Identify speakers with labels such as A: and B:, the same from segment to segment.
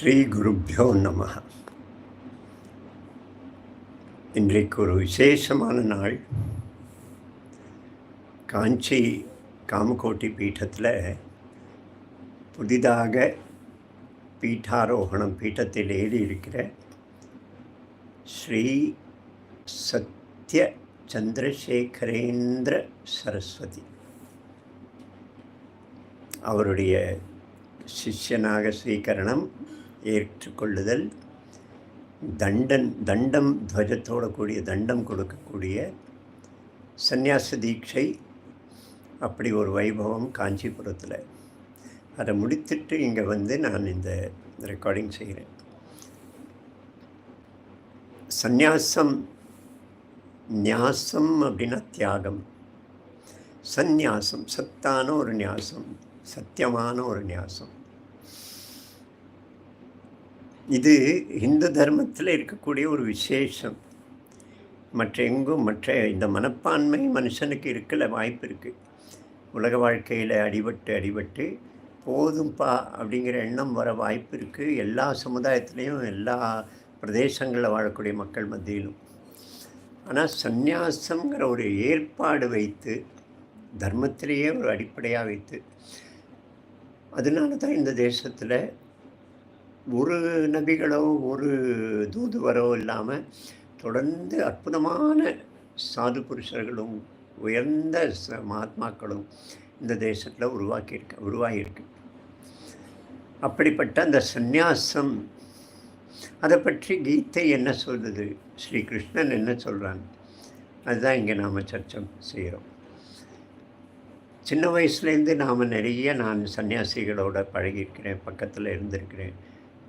A: ஸ்ரீ குருப்பியோ நம. இன்றைக்கு ஒரு விசேஷமான நாள். காஞ்சி காமகோட்டி பீட்டத்தில் புதிதாக பீட்டாரோகணம் பீட்டத்தில் ஏறி இருக்கிற ஸ்ரீ சத்ய சந்திரசேகரேந்திர சரஸ்வதி. அவருடைய சிஷ்யனாக ஸ்வீகரணம் ஏற்றுக்கொள்ளுதல் தண்டன் தண்டம் துவஜத்தோட கூடிய தண்டம் கொடுக்கக்கூடிய சந்நியாச தீட்சை அப்படி ஒரு வைபவம் காஞ்சிபுரத்தில். அதை முடித்துட்டு இங்கே வந்து நான் இந்த ரெக்கார்டிங் செய்கிறேன். சந்நியாசம் நியாசம் அப்படின்னா தியாகம். சந்நியாசம் சத்தான ஒரு நியாசம் சத்தியமான ஒரு நியாசம் இது இந்து தர்மத்தில் இருக்கக்கூடிய ஒரு விசேஷம். மற்ற எங்கும் மற்ற இந்த மனப்பான்மை மனுஷனுக்கு இருக்கல வாய்ப்பு இருக்குது உலக வாழ்க்கையில் அடிபட்டு அடிபட்டு போதும்பா அப்படிங்கிற எண்ணம் வர வாய்ப்பு இருக்குது எல்லா சமுதாயத்துலேயும் எல்லா பிரதேசங்களில் வாழக்கூடிய மக்கள் மத்தியிலும். ஆனால் சந்நியாசங்கிற ஒரு ஏற்பாடு வைத்து தர்மத்திலேயே ஒரு அடிப்படையாக வைத்து அதனால தான் இந்த தேசத்தில் ஒரு நபிகளோ ஒரு தூதுவரோ இல்லாமல் தொடர்ந்து அற்புதமான சாது புருஷர்களும் உயர்ந்த ச மகாத்மாக்களும் இந்த தேசத்தில் உருவாக்கியிருக்க உருவாகியிருக்கு. அப்படிப்பட்ட அந்த சந்நியாசம் அதை பற்றி கீதை என்ன சொல்லுது? ஸ்ரீ கிருஷ்ணன் என்ன சொல்கிறான் அதுதான் இங்கே நாம் சர்ச்சை செய்கிறோம் சின்ன வயசுலேருந்து நாம் நிறைய நான் சன்னியாசிகளோட பழகியிருக்கிறேன் பக்கத்தில் இருந்திருக்கிறேன்.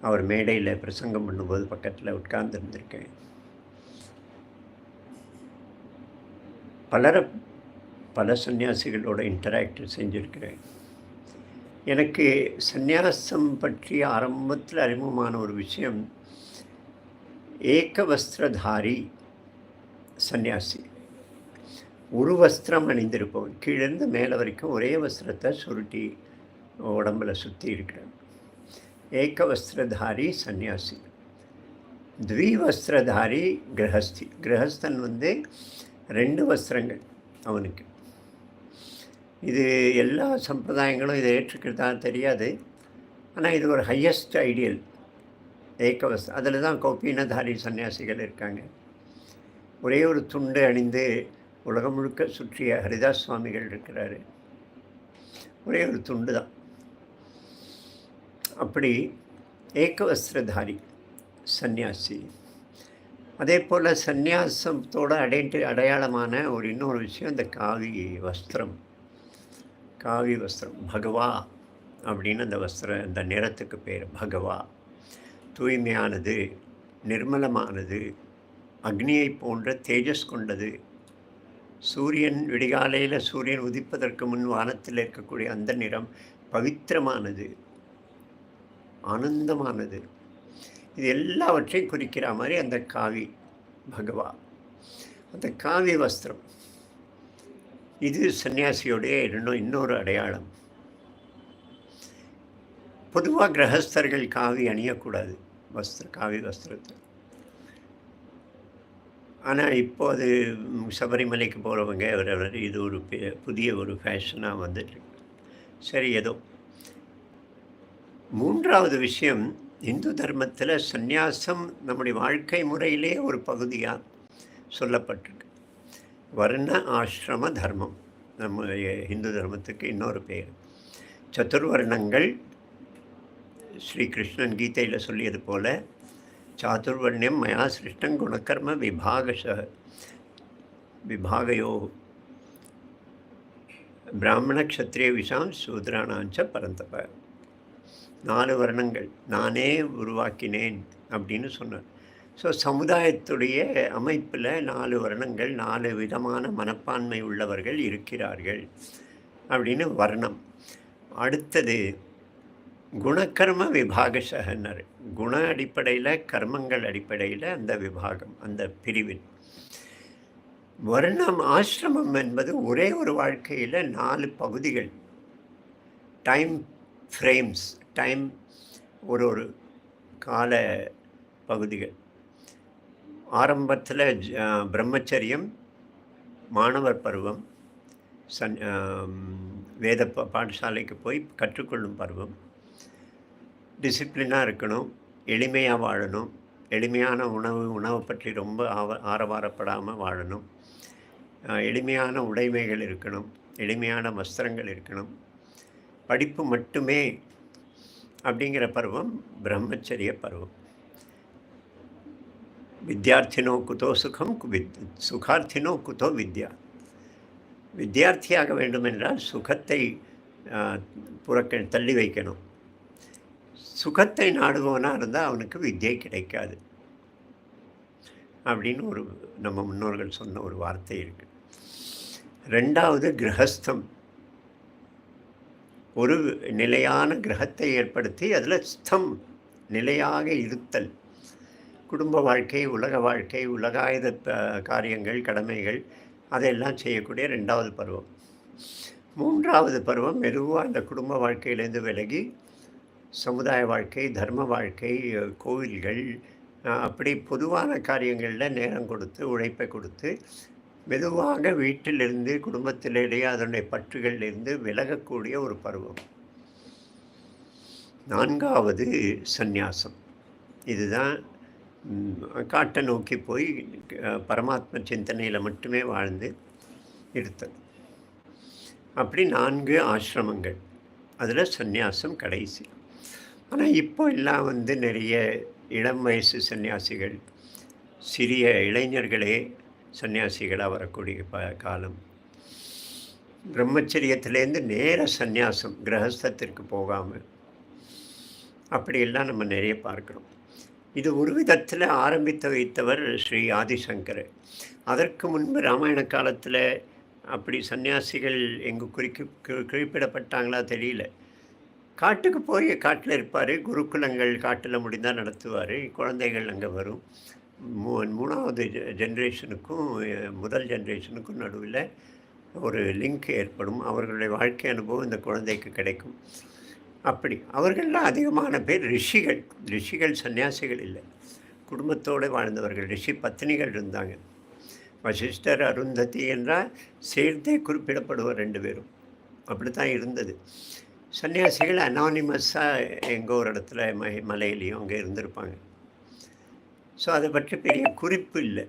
A: அவர் மேடையில் பிரசங்கம் பண்ணும்போது பக்கத்தில் உட்கார்ந்துருந்துருக்கேன் பலரை பல சன்னியாசிகளோட இன்டராக்ட் செஞ்சுருக்கிறேன். எனக்கு சந்நியாசம் பற்றி ஆரம்பத்தில் அறிமுகமான ஒரு விஷயம் ஏக வஸ்திரதாரி சந்நியாசி ஒரு வஸ்திரம் அணிந்திருப்பவன் கீழேருந்து மேலே வரைக்கும் ஒரே வஸ்திரத்தை சுருட்டி உடம்பில் சுற்றி இருக்கிறான். ஏகவஸ்திரதாரி சன்னியாசி த்விவஸ்திரதாரி கிரகஸ்தி. கிரகஸ்தன் வந்து ரெண்டு வஸ்திரங்கள் அவனுக்கு. இது எல்லா சம்பிரதாயங்களும் இதை ஏற்றுக்கிறதா தெரியாது. ஆனால் இது ஒரு ஹையஸ்ட் ஐடியல் ஏக்கவஸ் அதில் தான் கோபீனதாரி சன்னியாசிகள் இருக்காங்க. ஒரே ஒரு துண்டு அணிந்து உலகம் முழுக்க சுற்றிய ஹரிதாஸ் சுவாமிகள் இருக்கிறாரு. ஒரே ஒரு துண்டு தான் அப்படி ஏகவஸ்திரதாரி சந்நியாசி. அதே போல் சந்நியாசத்தோட அடைட்டு அடையாளமான ஒரு இன்னொரு விஷயம் இந்த காவி வஸ்திரம். காவி வஸ்திரம் பகவா அப்படின்னு அந்த வஸ்திரம் அந்த நிறத்துக்கு பேர் பகவா. தூய்மையானது நிர்மலமானது அக்னியை போன்ற தேஜஸ் கொண்டது. சூரியன் விடிகாலையில் சூரியன் உதிப்பதற்கு முன் வானத்தில் இருக்கக்கூடிய அந்த நிறம் பவித்திரமானது. ஆனந்தமானது. இது எல்லாவற்றையும் குறிக்கிற மாதிரி அந்த காவி பகவா அந்த காவி வஸ்திரம். இது சன்னியாசியோடைய இன்னும் இன்னொரு அடையாளம். பொதுவாக கிரகஸ்தர்கள் காவி அணியக்கூடாது. வஸ்திர காவி வஸ்திரத்தை. ஆனால் இப்போ அது சபரிமலைக்கு போகிறவங்க அவர் இது ஒரு புதிய ஒரு ஃபேஷனாக வந்துட்டு சரி ஏதோ மூன்றாவது விஷயம் இந்து தர்மத்தில் சந்நியாசம் நம்முடைய வாழ்க்கை முறையிலே ஒரு பகுதியாக சொல்லப்பட்டிருக்கு. வர்ண ஆசிரம தர்மம் நம்ம இந்து தர்மத்துக்கு இன்னொரு பேர். சதுர்வர்ணங்கள் ஸ்ரீ கிருஷ்ணன் கீதையில் சொல்லியது போல சாதுர்வர்ணியம் மயா சிருஷ்டம் குணக்கர்ம விபாகச விபாகையோ பிராமண க்ஷத்ரிய விஷாம் சூத்ரானாஞ்ச பரந்தப. நாலு வர்ணங்கள் நானே உருவாக்கினேன் அப்படின்னு சொன்னார். ஸோ சமுதாயத்துடைய அமைப்பில் நாலு வர்ணங்கள் நாலு விதமான மனப்பான்மை உள்ளவர்கள் இருக்கிறார்கள் அப்படின்னு வர்ணம். அடுத்தது குணக்கர்ம விபாகசகனர் குண அடிப்படையில் கர்மங்கள் அடிப்படையில் அந்த விபாகம் அந்த பிரிவின். வர்ணம் ஆசிரமம் என்பது ஒரே ஒரு வாழ்க்கையில் நாலு பகுதிகள். டைம் ஃப்ரேம்ஸ் டைம் ஒரு ஒரு கால பகுதிகள். ஆரம்பத்தில் பிரம்மச்சரியம் மாணவர் பருவம் சன் வேத பாடசாலைக்கு போய் கற்றுக்கொள்ளும் பருவம். டிசிப்ளினாக இருக்கணும் எளிமையாக வாழணும் எளிமையான உணவு உணவை பற்றி ரொம்ப ஆவ ஆரவாரப்படாமல் வாழணும். எளிமையான உடைமைகள் இருக்கணும் எளிமையான வஸ்திரங்கள் இருக்கணும். படிப்பு மட்டுமே அப்படிங்கிற பருவம் பிரம்மச்சரிய பருவம். வித்யார்த்தினோ குதோ சுகம் வித் சுகார்த்தினோ குதோ வித்யா. வித்தியார்த்தியாக வேண்டுமென்றால் சுகத்தை புறக்க தள்ளி வைக்கணும். சுகத்தை நாடுபவனாக இருந்தால் அவனுக்கு வித்தியை கிடைக்காது. அப்படின்னு ஒரு நம்ம முன்னோர்கள் சொன்ன ஒரு வார்த்தை இருக்குது ரெண்டாவது கிரகஸ்தம். ஒரு நிலையான கிரகத்தை ஏற்படுத்தி அதில் ஸ்தம் நிலையாக இருத்தல். குடும்ப வாழ்க்கை உலக வாழ்க்கை உலகாயுத காரியங்கள் கடமைகள் அதையெல்லாம் செய்யக்கூடிய ரெண்டாவது பருவம். மூன்றாவது பருவம் மெதுவாக அந்த குடும்ப வாழ்க்கையிலேருந்து விலகி சமுதாய வாழ்க்கை தர்ம வாழ்க்கை கோவில்கள் அப்படி பொதுவான காரியங்களில் நேரம் கொடுத்து உழைப்பை கொடுத்து மெதுவாக வீட்டிலிருந்து குடும்பத்திலேயே அதனுடைய பற்றுகளிலிருந்து விலகக்கூடிய ஒரு பருவம். நான்காவது சந்நியாசம். இதுதான் காட்டை நோக்கி போய் பரமாத்ம சிந்தனையில் மட்டுமே வாழ்ந்து இருத்தது அப்படி நான்கு ஆசிரமங்கள். அதில் சந்நியாசம் கடைசி. ஆனால் இப்போ எல்லாம் வந்து நிறைய இளம் வயசு சன்னியாசிகள் சிறிய இளைஞர்களே சன்னியாசிகளாக வரக்கூடிய ப காலம். பிரம்மச்சரியத்திலேருந்து நேர சந்நியாசம் கிரகஸ்தத்திற்கு போகாமல் அப்படியெல்லாம் நம்ம நிறைய பார்க்குறோம். இது ஒரு விதத்தில் ஆரம்பித்து வைத்தவர் ஸ்ரீ ஆதிசங்கர் அதற்கு முன்பு ராமாயண காலத்தில் அப்படி சன்னியாசிகள் எங்கு குறிக்கு குறிப்பிடப்பட்டாங்களா தெரியல. காட்டுக்கு போய் காட்டில் இருப்பார் குருகுலங்கள் காட்டில் முடிந்தால் நடத்துவார் குழந்தைகள் அங்கே வரும். மூ மூணாவது ஜென்ரேஷனுக்கும் முதல் ஜென்ரேஷனுக்கும் நடுவில் ஒரு லிங்க் ஏற்படும். அவர்களுடைய வாழ்க்கை அனுபவம் இந்த குழந்தைக்கு கிடைக்கும். அப்படி. அவர்கள்லாம் அதிகமான பேர் ரிஷிகள். ரிஷிகள் சன்னியாசிகள் இல்லை. குடும்பத்தோடு வாழ்ந்தவர்கள். ரிஷி பத்தினிகள் இருந்தாங்க. வசிஷ்டர் அருந்ததி என்றால் சேர்த்தே குறிப்பிடப்படுவர் ரெண்டு பேரும். அப்படி தான் இருந்தது. சன்னியாசிகள் அனானிமஸாக எங்கோ ஒரு இடத்துல ம மலையிலையும் அங்கே இருந்திருப்பாங்க. ஸோ அதை பற்றி பெரிய குறிப்பு இல்லை.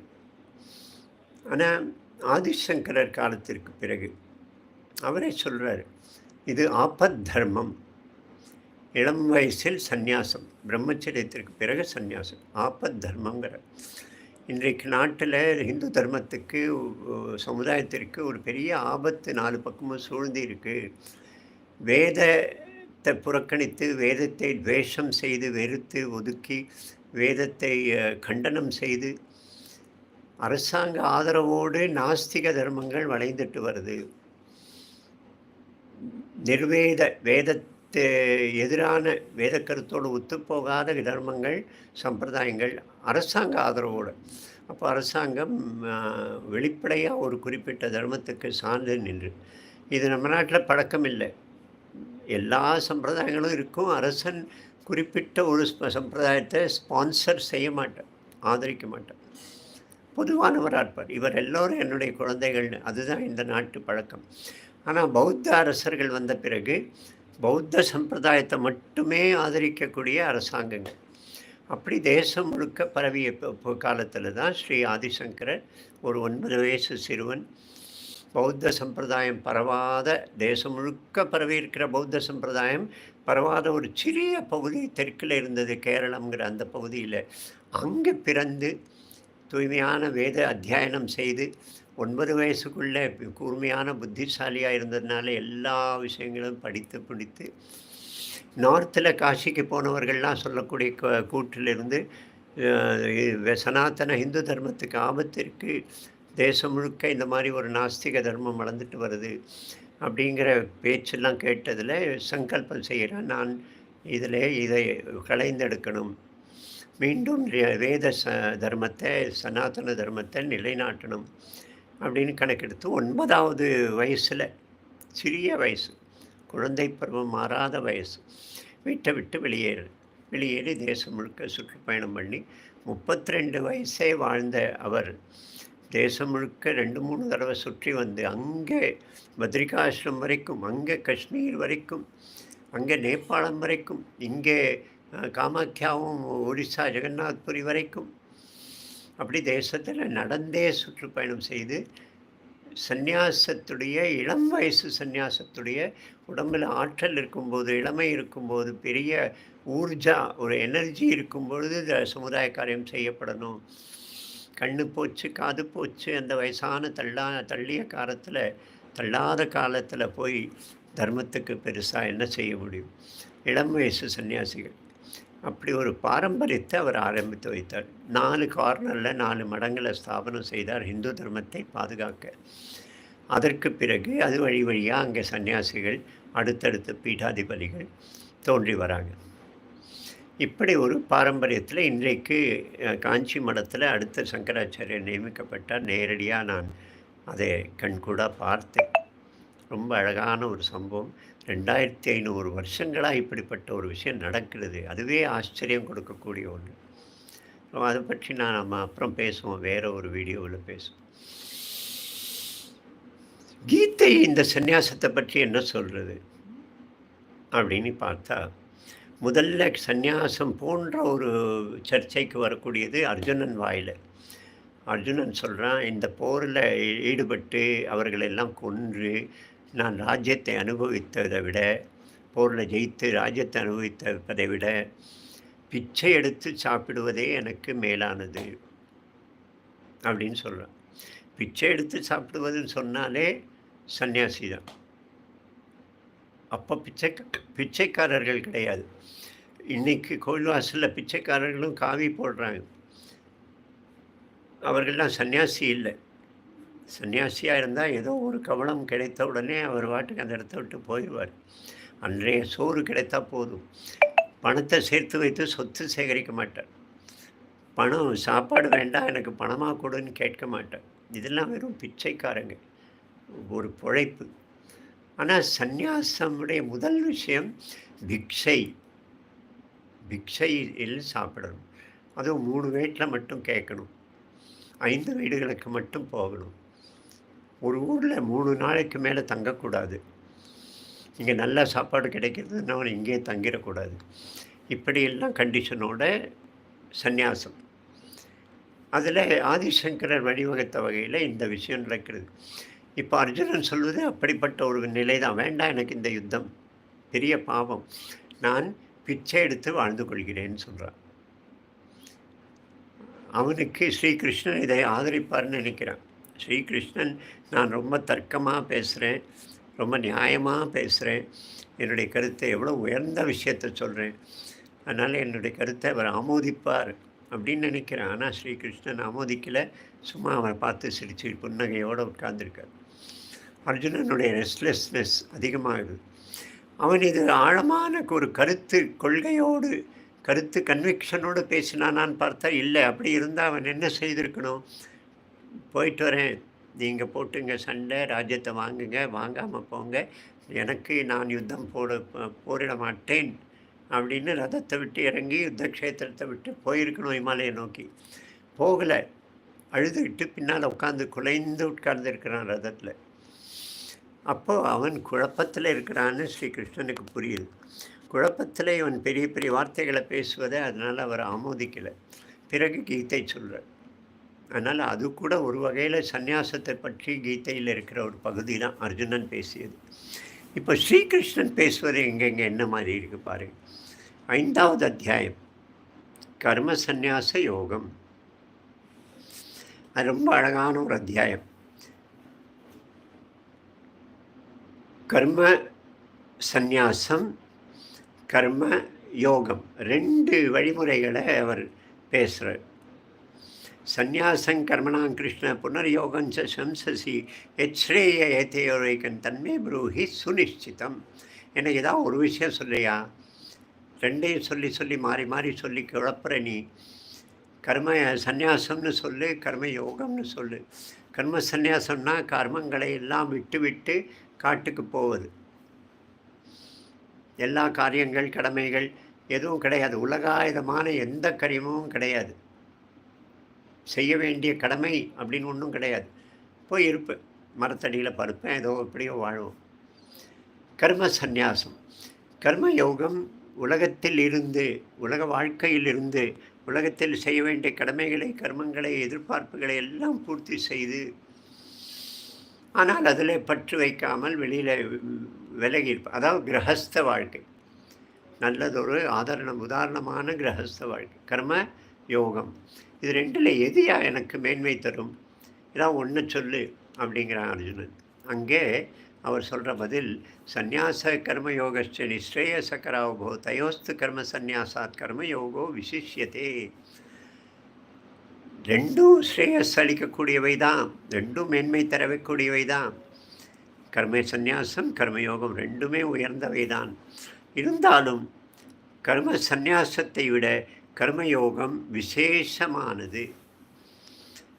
A: ஆனால் ஆதிசங்கரர் காலத்திற்கு பிறகு அவரே சொல்கிறார் இது ஆபத் தர்மம். இளம் வயசில் சந்நியாசம் பிரம்மச்சரியத்திற்கு பிறகு சந்நியாசம் ஆபத் தர்மங்கிற இன்றைக்கு நாட்டில் இந்து தர்மத்துக்கு சமுதாயத்திற்கு ஒரு பெரிய ஆபத்து நாலு பக்கமும் சூழ்ந்து இருக்குது வேதத்தை புறக்கணித்து வேதத்தை துவேஷம் செய்து வெறுத்து ஒதுக்கி வேதத்தை கண்டனம் செய்து அரசாங்க ஆதரவோடு நாஸ்திக தர்மங்கள் வளைந்துட்டு வருது. நிர்வேத வேதத்து எதிரான வேத கருத்தோடு ஒத்துப்போகாத தர்மங்கள் சம்பிரதாயங்கள் அரசாங்க ஆதரவோடு. அப்போ அரசாங்கம் வெளிப்படையாக ஒரு குறிப்பிட்ட தர்மத்துக்கு சார்ந்து நின்று இது நம்ம நாட்டில் பழக்கம் இல்லை எல்லா சம்பிரதாயங்களும் இருக்கும். அரசன் குறிப்பிட்ட ஒரு சம்பிரதாயத்தை ஸ்பான்சர் செய்ய மாட்டேன் ஆதரிக்க மாட்டேன் பொதுவானவராக இருப்பார் இவர் எல்லோரும் என்னுடைய குழந்தைகள் அதுதான் இந்த நாட்டு பழக்கம். ஆனால் பௌத்த அரசர்கள் வந்த பிறகு பௌத்த சம்பிரதாயத்தை மட்டுமே ஆதரிக்கக்கூடிய அரசாங்கங்கள். அப்படி தேசம் முழுக்க பரவிய காலத்தில் தான் ஸ்ரீ ஆதிசங்கரர் ஒரு ஒன்பது வயசு சிறுவன் பௌத்த சம்பிரதாயம் பரவாத தேசம் முழுக்க பரவி இருக்கிற பௌத்த சம்பிரதாயம் பரவாத ஒரு சிறிய பகுதி தெற்கில் இருந்தது கேரளம்ங்கிற அந்த பகுதியில். அங்கே பிறந்து தூய்மையான வேத அத்தியாயனம் செய்து ஒன்பது வயசுக்குள்ளே கூர்மையான புத்திசாலியாக இருந்ததுனால எல்லா விஷயங்களும் படித்து பிடித்து நார்த்தில் காசிக்கு போனவர்கள்லாம் சொல்லக்கூடிய கூற்றிலிருந்து சனாத்தன இந்து தர்மத்துக்கு ஆபத்திற்கு தேசம் முழுக்க இந்த மாதிரி ஒரு நாஸ்திக தர்மம் வளர்ந்துட்டு வருது. அப்படிங்கிற பேச்செல்லாம் கேட்டதில் சங்கல்பம் செய்கிறேன். நான் இதில் இதை களைந்தெடுக்கணும். மீண்டும் வேத ச தர்மத்தை சனாதன தர்மத்தை நிலைநாட்டணும் அப்படின்னு கணக்கெடுத்து ஒன்பதாவது வயசில் சிறிய வயசு குழந்தை பருவம் மாறாத வயசு வீட்டை விட்டு வெளியேறு வெளியேறி தேசம் முழுக்க சுற்றுப்பயணம் பண்ணி முப்பத்தி ரெண்டு வயசே வாழ்ந்த அவர் தேசம் முழுக்க ரெண்டு மூணு தடவை சுற்றி வந்து அங்கே பத்ரிகாசிரம் வரைக்கும் அங்கே காஷ்மீர் வரைக்கும் அங்கே நேபாளம் வரைக்கும் இங்கே காமாக்கியாவும் ஒரிசா ஜெகநாத்புரி வரைக்கும் அப்படி தேசத்தில் நடந்தே சுற்றுப்பயணம் செய்து சந்நியாசத்துடைய இளம் வயசு சந்நியாசத்துடைய உடம்பில் ஆற்றல் இருக்கும்போது இளமை இருக்கும்போது பெரிய ஊர்ஜா ஒரு எனர்ஜி இருக்கும் பொழுது இந்த சமுதாய காரியம் செய்யப்படணும். கண்ணு போச்சு காது போச்சு அந்த வயசான தள்ளா தள்ளிய காலத்தில் தள்ளாத காலத்தில் போய் தர்மத்துக்கு பெருசாக என்ன செய்ய முடியும்? இளம் வயசு சன்னியாசிகள். அப்படி ஒரு பாரம்பரியத்தை அவர் ஆரம்பித்து வைத்தார். நாலு கார்னரில் நாலு மடங்களை ஸ்தாபனம் செய்தார் இந்து தர்மத்தை பாதுகாக்க. அதற்கு பிறகு அது வழி வழியாக அங்கே சன்னியாசிகள் அடுத்தடுத்த பீఠாதிபதிகள் தோன்றி வராங்க. இப்படி ஒரு பாரம்பரியத்தில் இன்றைக்கு காஞ்சி மடத்தில் அடுத்த சங்கராச்சாரியர் நியமிக்கப்பட்டார். நேரடியாக நான் அதை கண்கூட பார்த்தேன். ரொம்ப அழகான ஒரு சம்பவம். ரெண்டாயிரத்தி ஐநூறு வருஷங்களாக இப்படிப்பட்ட ஒரு விஷயம் நடக்கிறது. அதுவே ஆச்சரியம் கொடுக்கக்கூடிய ஒன்று அதை பற்றி நான் நம்ம அப்புறம் பேசுவோம். வேறு ஒரு வீடியோவில் பேசுவோம். கீதை இந்த சந்நியாசத்தை பற்றி என்ன சொல்கிறது அப்படின்னு பார்த்தா முதல்ல சந்நியாசம் போன்ற ஒரு சர்ச்சைக்கு வரக்கூடியது அர்ஜுனன் வாயில். அர்ஜுனன் சொல்கிறான் இந்த போரில் ஈடுபட்டு அவர்களெல்லாம் கொன்று நான் ராஜ்யத்தை அனுபவித்ததை விட போரில் ஜெயித்து ராஜ்யத்தை அனுபவித்ததை விட பிச்சை எடுத்து சாப்பிடுவதே எனக்கு மேலானது அப்படின்னு சொல்கிறான் பிச்சை எடுத்து சாப்பிடுவதுன்னு சொன்னாலே சன்னியாசி தான் அப்போ பிச்சை பிச்சைக்காரர்கள் கிடையாது. இன்றைக்கி கோயில் வாசலில் பிச்சைக்காரர்களும் காவி போடுறாங்க. அவர்கள்லாம் சன்னியாசி இல்லை. சன்னியாசியாக இருந்தால் ஏதோ ஒரு கவனம் கிடைத்த உடனே அவர் வாட்டுக்கு அந்த இடத்த விட்டு போயிடுவார். அன்றைய சோறு கிடைத்தா போதும். பணத்தை சேர்த்து வைத்து சொத்து சேகரிக்க மாட்டார். பணம் சாப்பாடு வேண்டாம் எனக்கு பணமாக கொடுன்னு கேட்க மாட்டேன் இதெல்லாம் வெறும் பிச்சைக்காரங்க. ஒரு பிழைப்பு. ஆனால் சந்நியாசமுடைய முதல் விஷயம் பிக்ஷை. பிக்ஷையில் சாப்பிடணும். அதுவும் மூணு வீட்டில் மட்டும் கேட்கணும். ஐந்து வீடுகளுக்கு மட்டும் போகணும். ஒரு ஊரில் மூணு நாளைக்கு மேலே தங்கக்கூடாது. இங்கே நல்ல சாப்பாடு கிடைக்கிறதுனா அவன் இங்கேயே தங்கிடக்கூடாது. இப்படியெல்லாம் கண்டிஷனோட சந்நியாசம். அதில் ஆதிசங்கரர் வழிவகுத்த வகையில் இந்த விஷயம் நடக்கிறது. இப்போ அர்ஜுனன் சொல்வது அப்படிப்பட்ட ஒரு நிலை தான் வேண்டாம் எனக்கு இந்த யுத்தம். பெரிய பாவம். நான் பிச்சை எடுத்து வாழ்ந்து கொள்கிறேன்னு சொல்கிறான் அவனுக்கு ஸ்ரீகிருஷ்ணன் இதை ஆதரிப்பார்னு நினைக்கிறான். ஸ்ரீகிருஷ்ணன் நான் ரொம்ப தர்க்கமாக பேசுகிறேன் ரொம்ப நியாயமாக பேசுகிறேன் என்னுடைய கருத்தை எவ்வளோ உயர்ந்த விஷயத்தை சொல்கிறேன் அதனால் என்னுடைய கருத்தை அவர் ஆமோதிப்பார். அப்படின்னு நினைக்கிறேன். ஆனால் ஸ்ரீகிருஷ்ணன் ஆமோதிக்கலை. சும்மா அவரை பார்த்து சிரிச்சு புன்னகையோடு உட்கார்ந்துருக்கார். அர்ஜுனனுடைய ரெஸ்ட்லெஸ்னஸ் அதிகமாகுது. அவன் இது ஆழமான ஒரு கருத்து கொள்கையோடு கருத்து கன்விக்ஷனோடு பேசினானான்னு பார்த்தா இல்லை அப்படி இருந்தால் அவன் என்ன செய்திருக்கணும்? போயிட்டு வரேன். நீங்கள் போட்டுங்க சண்டை ராஜ்யத்தை வாங்குங்க வாங்காமல் போங்க. எனக்கு நான் யுத்தம் போட போரிட மாட்டேன். அப்படின்னு ரதத்தை விட்டு இறங்கி யுத்த க்ஷேத்திரத்தை விட்டு போயிருக்கணும் இமாலயை நோக்கி. போகலை. அழுதுகிட்டு பின்னால் உட்காந்து குலைந்து உட்கார்ந்துருக்கிறான் ரதத்தில். அப்போது அவன் குழப்பத்தில் இருக்கிறான்னு ஸ்ரீகிருஷ்ணனுக்கு புரியுது. குழப்பத்தில் இவன் பெரிய பெரிய வார்த்தைகளை பேசுவதை அதனால் அவர் ஆமோதிக்கலை. பிறகு கீதை சொல்கிறார் அதனால் அது கூட ஒரு வகையில் சந்நியாசத்தை பற்றி கீதையில் இருக்கிற ஒரு பகுதி தான் அர்ஜுனன் பேசியது. இப்போ ஸ்ரீகிருஷ்ணன் பேசுவது எங்கெங்கே என்ன மாதிரி இருக்குது பாருங்கள் ஐந்தாவது அத்தியாயம். கர்ம சந்நியாச யோகம். அது ரொம்ப அழகான ஒரு அத்தியாயம். கர்ம சந்நியாசம் கர்ம யோகம். ரெண்டு வழிமுறைகளை அவர் பேசுகிறார் சந்நியாசம் கர்மணாம் கிருஷ்ண புனர்யோகம் சம்சசி எச்ரேய ஏத்தையோரைக்கன் தன்மை புரூஹி சுனிஷ்டிதம் எனக்கு ஏதாவது ஒரு விஷயம் சொல்லையா? ரெண்டையும் சொல்லி சொல்லி மாறி மாறி சொல்லி குழப்புற நீ. கர்ம சந்நியாசம்னு சொல்லு கர்ம யோகம்னு சொல்லு. கர்ம சந்நியாசம்னா கர்மங்களை எல்லாம் விட்டு விட்டு காட்டுக்கு போவது. எல்லா காரியங்கள் கடமைகள் எதுவும் கிடையாது. உலகாயுதமான எந்த கரியமும் கிடையாது. செய்ய வேண்டிய கடமை அப்படின்னு ஒன்றும் கிடையாது. போய் இருப்பேன். மரத்தடியில் பருப்பேன் ஏதோ எப்படியோ வாழ்வோம். கர்ம சந்நியாசம். கர்ம யோகம் உலகத்தில் இருந்து உலக வாழ்க்கையில் இருந்து உலகத்தில் செய்ய வேண்டிய கடமைகளை கர்மங்களை எதிர்பார்ப்புகளை எல்லாம் பூர்த்தி செய்து ஆனால் அதில் பற்று வைக்காமல் வெளியில் விலகி இருப்ப அதாவது கிரகஸ்த வாழ்க்கை. நல்லதொரு ஆதரணம் உதாரணமான கிரகஸ்த வாழ்க்கை. கர்ம யோகம். இது ரெண்டில் எதையா எனக்கு மேன்மை தரும்? இதான் ஒன்று சொல்லு அப்படிங்கிறான் அர்ஜுனன். அங்கே அவர் சொல்கிற பதில் சந்நியாச கர்மயோகஸ்ட நிஸ்ரேயசக்கராவோ தயோஸ்து கர்ம சந்நியாசாத் கர்ம யோகோ விசிஷ்யத்தே ரெண்டும் ஸ்ரேயஸ் அளிக்கக்கூடியவை தான் ரெண்டும் மேன்மை தரவைக்கூடியவை தான் கர்ம சந்நியாசம் கர்மயோகம் ரெண்டுமே உயர்ந்தவை தான் இருந்தாலும் கர்ம சந்நியாசத்தை விட கர்மயோகம் விசேஷமானது.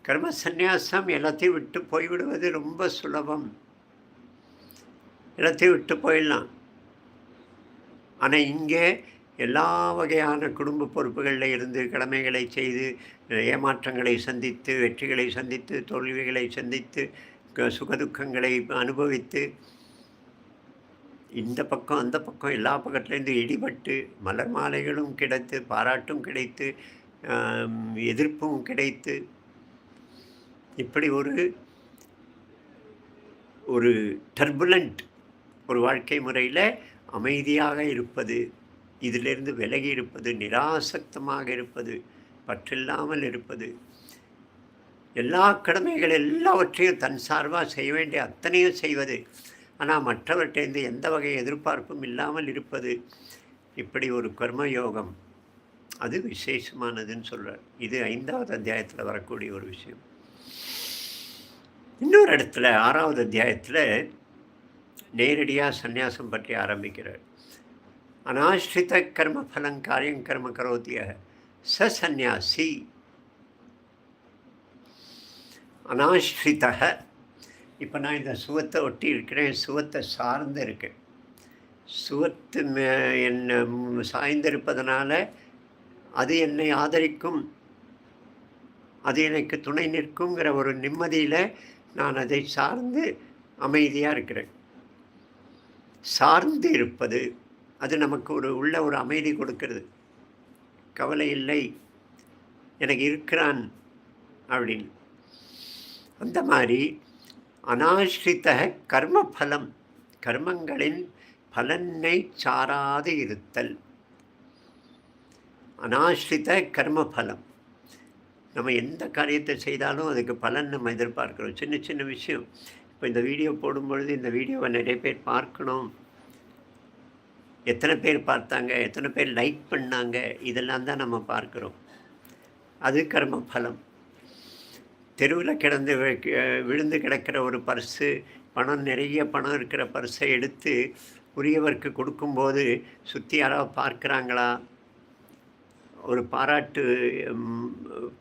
A: கர்ம சந்நியாசம் எல்லாத்தையும் விட்டு போய்விடுவது ரொம்ப சுலபம். எல்லாத்தையும் விட்டு போயிடலாம். ஆனால் இங்கே எல்லா வகையான குடும்ப பொறுப்புகளில் இருந்து கடமைகளை செய்து ஏமாற்றங்களை சந்தித்து வெற்றிகளை சந்தித்து தோல்விகளை சந்தித்து சுகதுக்கங்களை அனுபவித்து இந்த பக்கம் அந்த பக்கம் எல்லா பக்கத்துலேருந்து இடிபட்டு மலர் மாலைகளும் கிடைத்து பாராட்டும் கிடைத்து எதிர்ப்பும் கிடைத்து இப்படி ஒரு ஒரு டர்புலண்ட் ஒரு வாழ்க்கை முறையில் அமைதியாக இருப்பது இதிலிருந்து விலகி இருப்பது நிராசக்தமாக இருப்பது பற்றில்லாமல் இருப்பது. எல்லா கடமைகள் எல்லாவற்றையும் தன் சார்பாக செய்ய வேண்டிய அத்தனையும் செய்வது. ஆனால் மற்றவற்றிலிருந்து எந்த வகை எதிர்பார்ப்பும் இல்லாமல் இருப்பது இப்படி ஒரு கர்மயோகம். அது விசேஷமானதுன்னு சொல்கிறார் இது ஐந்தாவது அத்தியாயத்தில் வரக்கூடிய ஒரு விஷயம். இன்னொரு இடத்துல ஆறாவது அத்தியாயத்தில் நேரடியாக சந்நியாசம் பற்றி ஆரம்பிக்கிறார். அனாஷ்டித கர்ம ஃபலம் காரியம் கர்ம கரோத்திய ச சந்நியாசி அனாஷ்டிதக இப்போ நான் இந்த சுவத்தை ஒட்டி இருக்கிறேன் சுவத்தை சார்ந்து இருக்கேன் சுவத்து மே என்னை சாய்ந்திருப்பதனால அது என்னை ஆதரிக்கும் அது எனக்கு துணை நிற்குங்கிற ஒரு நிம்மதியில் நான் அதை சார்ந்து அமைதியாக இருக்கிறேன் சார்ந்து இருப்பது அது நமக்கு ஒரு உள்ள ஒரு அமைதி கொடுக்கிறது. கவலை இல்லை. எனக்கு இருக்கிறான் அப்படின்னு. அந்த மாதிரி அனாஷ்ரித கர்ம பலம் கர்மங்களின் பலனை சாராது இருத்தல். அனாஷ்ரித கர்ம பலம் நம்ம எந்த காரியத்தை செய்தாலும் அதுக்கு பலன் நம்ம எதிர்பார்க்குறோம். சின்ன சின்ன விஷயம். இப்போ இந்த வீடியோ போடும்பொழுது இந்த வீடியோவை நிறைய பேர் பார்க்கணும். எத்தனை பேர் பார்த்தாங்க எத்தனை பேர் லைக் பண்ணாங்க இதெல்லாம் தான் நம்ம பார்க்குறோம். அது கர்ம பலம். தெருவில் கிடந்து விழுந்து கிடக்கிற ஒரு பர்ஸு பணம் நிறைய பணம் இருக்கிற பர்ஸை எடுத்து உரியவருக்கு கொடுக்கும்போது சுற்றி யாராவது பார்க்குறாங்களா? ஒரு பாராட்டு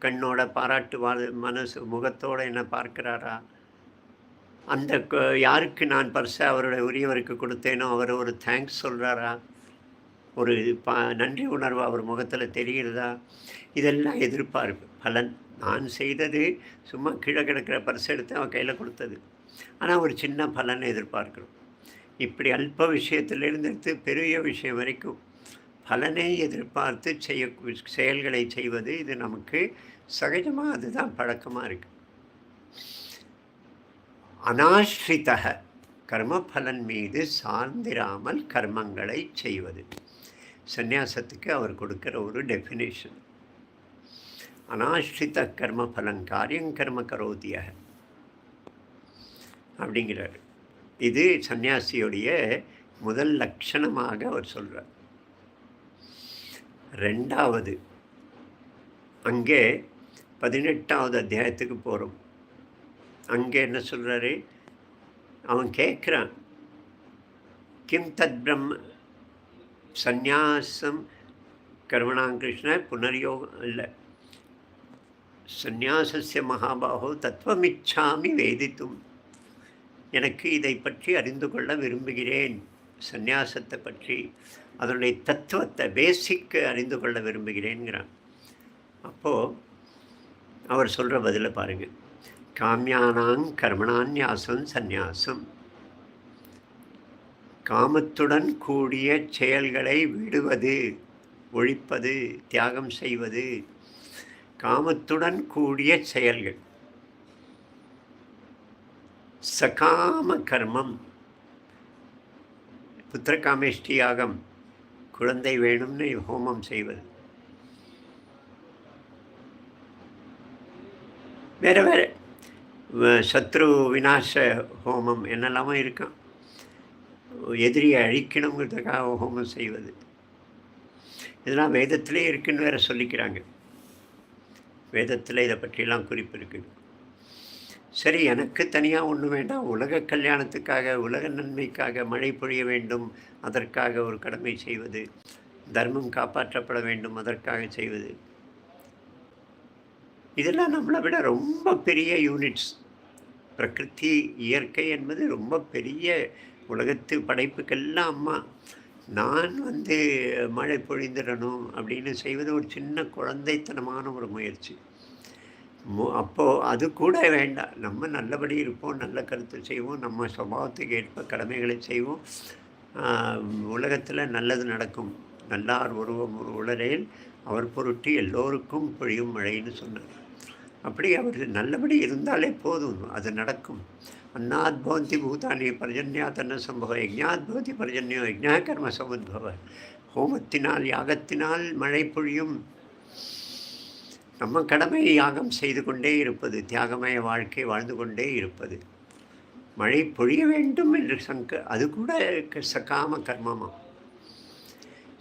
A: கண்ணோட பாராட்டு மனசு முகத்தோடு என்ன பார்க்குறாரா? அந்த யாருக்கு நான் பரிசை அவருடைய உரியவருக்கு கொடுத்தேனோ அவர் ஒரு தேங்க்ஸ் சொல்கிறாரா ஒரு பா நன்றி உணர்வு அவர் முகத்தில் தெரிகிறதா இதெல்லாம் எதிர்பார்ப்பு. பலன். நான் செய்தது சும்மா கீழே கிடக்கிற பரிசு எடுத்து அவன் கையில் கொடுத்தது. ஆனால் ஒரு சின்ன பலனை எதிர்பார்க்கிறோம். இப்படி அல்ப விஷயத்திலிருந்து எடுத்து பெரிய விஷயம் வரைக்கும் பலனை எதிர்பார்த்து செய்ய செயல்களை செய்வது இது நமக்கு சகஜமாக அதுதான் பழக்கமாக இருக்குது அனாஸ்ரிதக கர்மபலன் மீது சார்ந்திராமல் கர்மங்களை செய்வது. சந்நியாசத்துக்கு அவர் கொடுக்குற ஒரு டெஃபினேஷன் அனாஷ்ரித கர்மபலன் காரியம் கர்ம கரோதியாக அப்படிங்கிறார். இது சன்னியாசியுடைய முதல் லட்சணமாக அவர் சொல்கிறார் ரெண்டாவது அங்கே பதினெட்டாவது அத்தியாயத்துக்கு போகிறோம் அங்கே என்ன சொல்கிறாரு அவன் கேட்குறான். கிம் தத் பிரம்ம சந்நியாசம் கர்மணாங்கிருஷ்ண புனர்யோகம் இல்லை சந்நியாசஸ்ய மகாபாகோ தத்துவமிச்சாமி வேதித்தும். எனக்கு இதை பற்றி அறிந்து கொள்ள விரும்புகிறேன். சந்நியாசத்தை பற்றி அதனுடைய தத்துவத்தை பேசிக் அறிந்து கொள்ள விரும்புகிறேங்கிறான் அப்போது அவர் சொல்கிற பதிலை பாருங்கள் காமியானாங் கர்மணான்யாசம் சந்நியாசம். காமத்துடன் கூடிய செயல்களை விடுவது ஒழிப்பது தியாகம் செய்வது காமத்துடன் கூடிய செயல்கள். சகாம கர்மம். புத்திரகாமேஷ்டி யாகம் குழந்தை வேணும்னு ஹோமம் செய்வது. வேறு வேறு சத்ரு விநாச ஹோமம் என்னெல்லாமோ இருக்கும் எதிரியை அழிக்கணுங்கிறதுக்காக ஹோமம் செய்வது. இதெல்லாம் வேதத்திலே இருக்குன்னு வேற சொல்லிக்கிறாங்க. வேதத்தில் இதை பற்றியெல்லாம் குறிப்பு இருக்குது சரி எனக்கு தனியாக ஒன்றும் வேண்டாம். உலக கல்யாணத்துக்காக உலக நன்மைக்காக மழை பொழிய வேண்டும் அதற்காக ஒரு கடமை செய்வது. தர்மம் காப்பாற்றப்பட வேண்டும் அதற்காக செய்வது. இதெல்லாம் நம்மளை விட ரொம்ப பெரிய யூனிட்ஸ் பிரகிருதி இயற்கை என்பது ரொம்ப பெரிய உலகத்து படைப்புக்கெல்லாம் அம்மா. நான் வந்து மழை பொழிந்துடணும் அப்படின்னு செய்வது ஒரு சின்ன குழந்தைத்தனமான ஒரு முயற்சி. மோ அப்போது அது கூட வேண்டாம். நம்ம நல்லபடி இருப்போம் நல்ல கருத்து செய்வோம் நம்ம சுபாவத்துக்கு ஏற்ப கடமைகளை செய்வோம். உலகத்தில் நல்லது நடக்கும். நல்லார் உருவம் உளரேல் அவர் பொருட்டு எல்லோருக்கும் பொழியும் மழைன்னு சொன்னார். அப்படி அவர் நல்லபடி இருந்தாலே போதும் அது நடக்கும். அன்னாத் பவந்தி பூதானி பர்ஜன்யா தன்ன சம்பவ யஜ்ஞாத் பவதி பர்ஜன்யோ யஜ்ஞா கர்ம சமுத்பவ. ஹோமத்தினால் யாகத்தினால் மழை பொழியும். நம்ம கடமை யாகம் செய்து கொண்டே இருப்பது தியாகமய வாழ்க்கை வாழ்ந்து கொண்டே இருப்பது. மழை பொழிய வேண்டும் என்று சங்க அது கூட சகாம கர்மமாக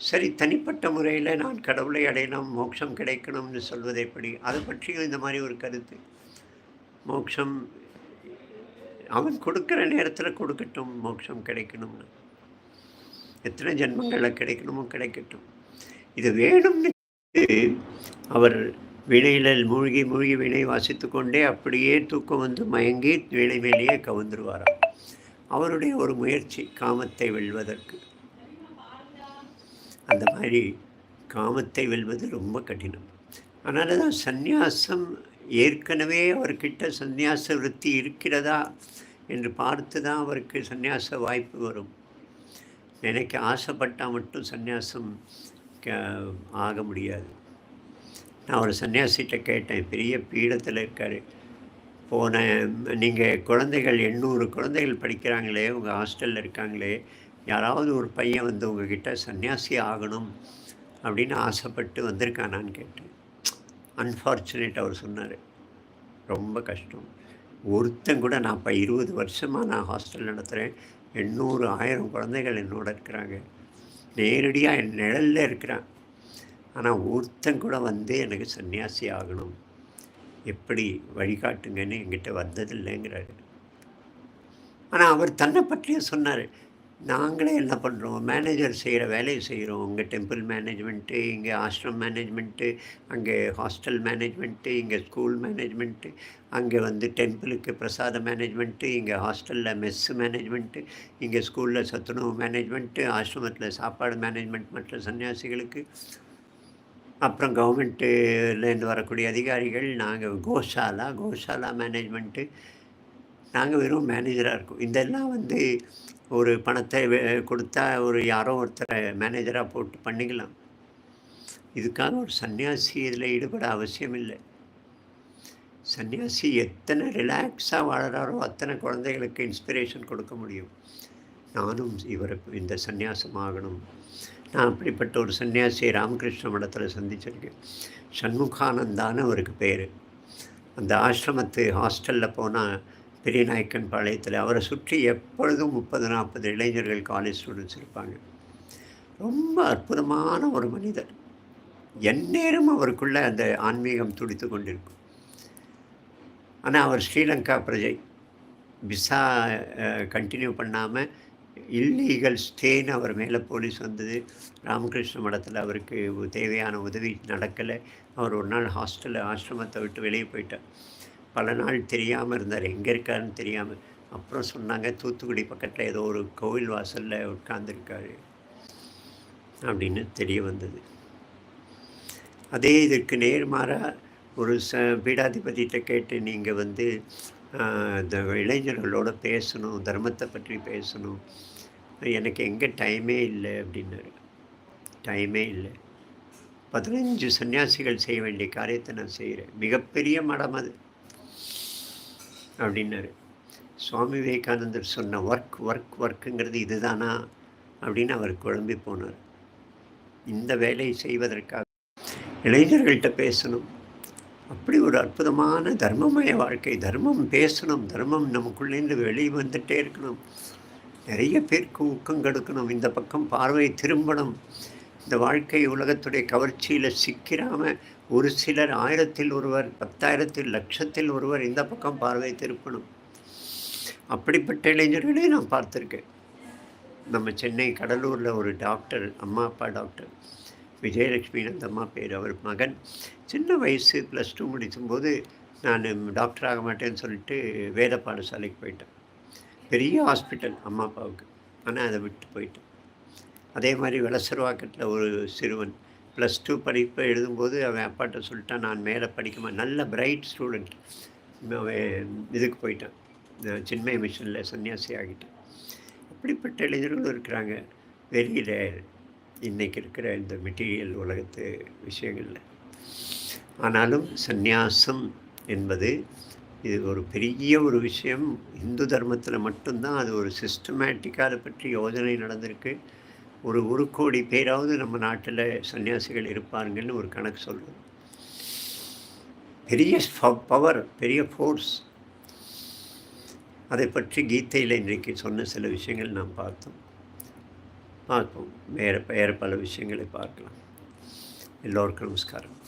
A: சரி தனிப்பட்ட முறையில் நான் கடவுளை அடையணும் மோட்சம் கிடைக்கணும்னு சொல்வது எப்படி? அதை பற்றியும் இந்த மாதிரி ஒரு கருத்து. மோட்சம் அவன் கொடுக்குற நேரத்தில் கொடுக்கட்டும் மோட்சம் கிடைக்கணும்னு. எத்தனை ஜென்மங்களில் கிடைக்கணுமோ கிடைக்கட்டும். இது வேணும்னு அவர் வினையில் மூழ்கி மூழ்கி வினை வாசித்து கொண்டே அப்படியே தூக்கம் வந்து மயங்கி வினை மேலேயே கவுந்துருவாராம். அவருடைய ஒரு முயற்சி காமத்தை வெல்வதற்கு. அந்த மாதிரி காமத்தை வெல்வது ரொம்ப கடினம். அதனால தான் சந்நியாசம். ஏற்கனவே அவர்கிட்ட சந்நியாச விருத்தி இருக்கிறதா என்று பார்த்து தான் அவருக்கு சந்நியாச வாய்ப்பு வரும். நினைக்க ஆசைப்பட்டால் மட்டும் சந்நியாசம் ஆக முடியாது. நான் ஒரு சன்னியாசிகிட்ட கேட்டேன் பெரிய பீடத்தில் இருக்கார். போன நீங்கள் குழந்தைகள் எண்ணூறு குழந்தைகள் படிக்கிறாங்களே உங்கள் ஹாஸ்டலில் இருக்காங்களே யாராவது ஒரு பையன் வந்து உங்ககிட்ட சன்னியாசி ஆகணும் அப்படின்னு ஆசைப்பட்டு வந்திருக்கானான்னு கேட்டேன். அன்ஃபார்ச்சுனேட் அவர் சொன்னார். ரொம்ப கஷ்டம். ஒருத்தன் கூட நான் இப்போ இருபது வருஷமாக நான் ஹாஸ்டல் நடத்துகிறேன் எண்ணூறு ஆயிரம் குழந்தைகள் என்னோட இருக்கிறாங்க. நேரடியாக என் நிழலில் இருக்கிறான். ஆனால் ஒருத்தன் கூட வந்து எனக்கு சன்னியாசி ஆகணும். எப்படி வழிகாட்டுங்கன்னு என்கிட்ட வந்ததில்லைங்கிறாரு. ஆனால் அவர் தன்னை பற்றியே சொன்னார். நாங்களே என்ன பண்ணுறோம் மேனேஜர் செய்கிற வேலையை செய்கிறோம் இங்கே டெம்பிள் மேனேஜ்மெண்ட்டு இங்கே ஆஷ்ரம் மேனேஜ்மெண்ட்டு அங்கே ஹாஸ்டல் மேனேஜ்மெண்ட்டு இங்கே ஸ்கூல் மேனேஜ்மெண்ட்டு அங்கே வந்து டெம்பிளுக்கு பிரசாத மேனேஜ்மெண்ட்டு இங்கே ஹாஸ்டலில் மெஸ்ஸு மேனேஜ்மெண்ட்டு இங்கே ஸ்கூலில் சத்துணவு மேனேஜ்மெண்ட்டு ஆசிரமத்தில் சாப்பாடு மேனேஜ்மெண்ட் மற்ற சன்னியாசிகளுக்கு. அப்புறம் கவர்மெண்ட்டுலேருந்து வரக்கூடிய அதிகாரிகள் நாங்கள் கோஷாலா கோஷாலா மேனேஜ்மெண்ட்டு நாங்கள் வெறும் மேனேஜராக இருக்கோம். இதெல்லாம் வந்து ஒரு பணத்தை கொடுத்தா ஒரு யாரோ ஒருத்தரை மேனேஜராக போட்டு பண்ணிக்கலாம். இதுக்காக ஒரு சன்னியாசி இதில் ஈடுபட அவசியம் இல்லை. சன்னியாசி எத்தனை ரிலாக்ஸாக வாழறாரோ அத்தனை குழந்தைகளுக்கு இன்ஸ்பிரேஷன் கொடுக்க முடியும். நானும் இவரை இந்த சந்நியாசம் ஆகணும் நான் அப்படிப்பட்ட ஒரு சன்னியாசியை ராமகிருஷ்ண மடத்தில் சந்திச்சிருக்கேன். சண்முகானந்தான்னு அவருக்கு பேர். அந்த ஆசிரமத்து ஹாஸ்டலில் போனால் பெரியநாயக்கன் பாளையத்தில். அவரை சுற்றி எப்பொழுதும் முப்பது நாற்பது இளைஞர்கள் காலேஜ் ஸ்டூடெண்ட்ஸ் இருப்பாங்க. ரொம்ப அற்புதமான ஒரு மனிதர். எந்நேரம் அவருக்குள்ளே அந்த ஆன்மீகம் துடித்து கொண்டிருக்கும். ஆனால் அவர் ஸ்ரீலங்கா பிரஜை. விசா கண்டினியூ பண்ணாமல் இல்லீகல் ஸ்டேன்னு அவர் மேலே போலீஸ் வந்தது. ராமகிருஷ்ண மடத்தில் அவருக்கு தேவையான உதவி நடக்கலை. அவர் ஒரு நாள் ஹாஸ்டலில் ஆசிரமத்தை விட்டு வெளியே போயிட்டார். பல நாள் தெரியாமல் இருந்தார். எங்கே இருக்காருன்னு தெரியாமல் அப்புறம் சொன்னாங்க தூத்துக்குடி பக்கத்தில் ஏதோ ஒரு கோவில் வாசலில் உட்கார்ந்துருக்காரு அப்படின்னு தெரிய வந்தது. அதே இதற்கு நேர்மாறாக ஒரு ச பீடாதிபதியிட்ட கேட்டு நீங்கள் வந்து இந்த இளைஞர்களோட பேசணும் தர்மத்தை பற்றி பேசணும். எனக்கு எங்கே டைமே இல்லை அப்படின்னாரு. டைமே இல்லை. பதினஞ்சு சன்னியாசிகள் செய்ய வேண்டிய காரியத்தை நான் செய்கிறேன் மிகப்பெரிய மடம் அது. அப்படின்னாரு. சுவாமி விவேகானந்தர் சொன்ன ஒர்க் ஒர்க் ஒர்க்குங்கிறது இதுதானா அப்படின்னு அவர் குழம்பி போனார். இந்த வேலையை செய்வதற்காக இளைஞர்கள்ட்ட பேசணும். அப்படி ஒரு அற்புதமான தர்மமய வாழ்க்கை தர்மம் பேசணும் தர்மம் நமக்குள்ளேருந்து வெளியே வந்துட்டே இருக்கணும். நிறைய பேருக்கு ஊக்கம் கெடுக்கணும். இந்த பக்கம் பார்வை திரும்பணும். இந்த வாழ்க்கை உலகத்துடைய கவர்ச்சியில் சிக்கிறாமல் ஒரு சிலர் ஆயிரத்தில் ஒருவர் பத்தாயிரத்தில் லட்சத்தில் ஒருவர் இந்த பக்கம் பார்வை திருப்பணும். அப்படிப்பட்ட இளைஞர்களே நான் பார்த்துருக்கேன். நம்ம சென்னை கடலூரில் ஒரு டாக்டர் அம்மா அப்பா டாக்டர் விஜயலட்சுமி அந்த அம்மா பேர் அவர் மகன். சின்ன வயசு ப்ளஸ் டூ முடிக்கும்போது நான் டாக்டர் ஆக மாட்டேன்னு சொல்லிட்டு வேத பாடசாலைக்கு போயிட்டேன். பெரிய ஹாஸ்பிட்டல் அம்மா அப்பாவுக்கு. ஆனால் அதை விட்டு போயிட்டேன். அதே மாதிரி வளசர்வாக்கத்தில் ஒரு சிறுவன் ப்ளஸ் டூ படிப்பை எழுதும்போது அவன் அப்பாட்ட சொல்லிட்டான் நான் மேலே படிக்குமா? நல்ல பிரைட் ஸ்டூடெண்ட் அவன் இதுக்கு போயிட்டான். சின்மய மிஷனில் சன்னியாசி ஆகிட்டேன். அப்படிப்பட்ட இளைஞர்களும் இருக்கிறாங்க. வெளியில் இன்றைக்கி இருக்கிற இந்த மெட்டீரியல் உலகத்து விஷயங்களில். ஆனாலும் சந்நியாசம் என்பது இது ஒரு பெரிய ஒரு விஷயம். இந்து தர்மத்தில் மட்டும்தான் அது ஒரு சிஸ்டமேட்டிக்காக அதை பற்றி யோஜனை நடந்திருக்கு. ஒரு ஒரு கோடி பேராவது நம்ம நாட்டில் சன்னியாசிகள் இருப்பாருங்கன்னு ஒரு கணக்கு சொல்லுவோம் பெரிய பவர் பெரிய ஃபோர்ஸ் அதை பற்றி கீதையில் இன்றைக்கு சொன்ன சில விஷயங்கள் நாம் பார்த்தோம். பார்ப்போம். வேறு வேறு பல விஷயங்களை பார்க்கலாம். எல்லோருக்கும் நமஸ்காரம்.